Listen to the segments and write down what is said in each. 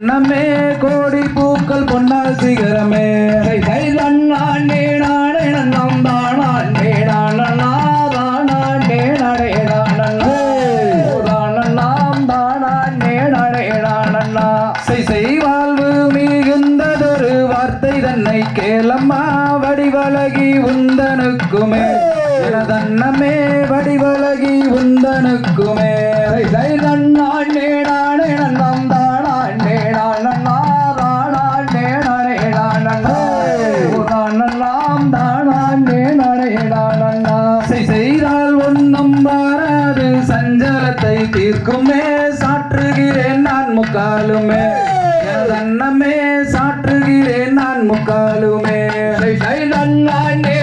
நம்மே கோடி பூக்கள் பொன்னால் சிகரமே. கைதண்ணாண்டே நாடே நன்னம் தானாண்டே நானண்ணா தானாண்டே நடே நானண்ணா தானண்ணாம் தானாண்டே நடே நானண்ணா செய் செய் வாழ்வு மிகுந்ததொரு வார்த்தை தன்னை கேளம்மா வடிவழகி உந்தனுக்குமே. எனதன்னமே வடிவழகி உந்தனுக்குமே. கைதண்ணாண்டே சஞ்சலத்தை தீர்க்குமே சாற்றுகிறேன் நான் முக்காலுமே. எனதன்னமே சாற்றுகிறேன் நான் முக்காலுமே. கைதண்ணாண்டே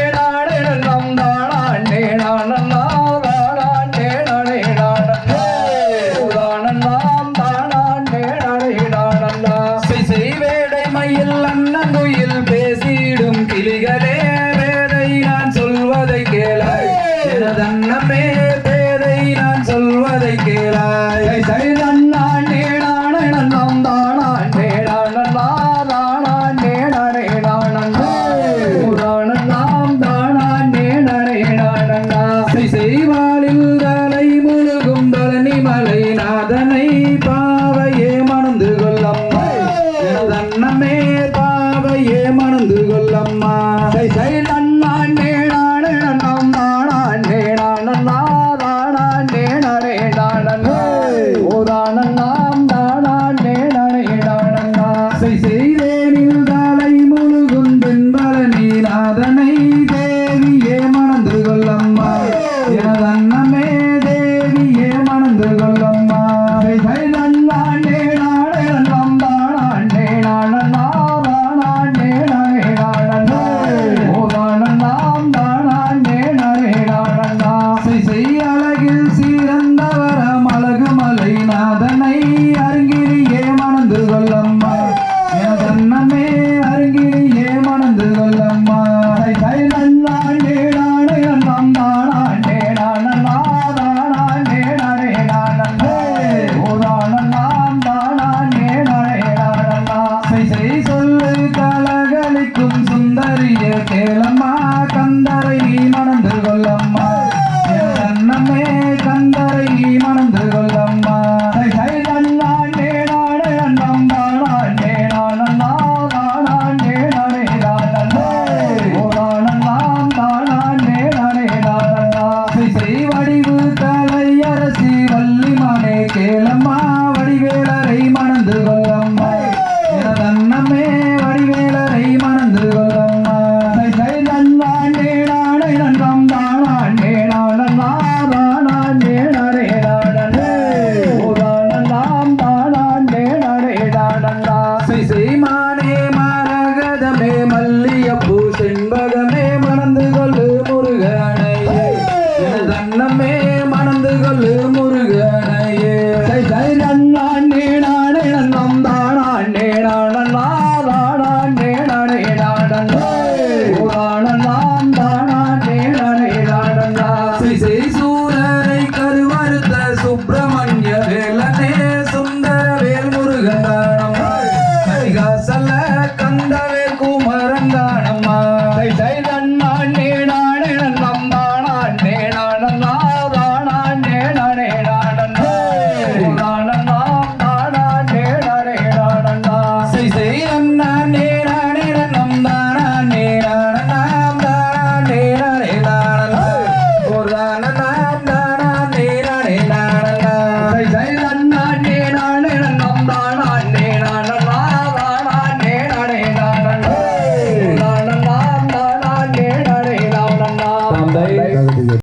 name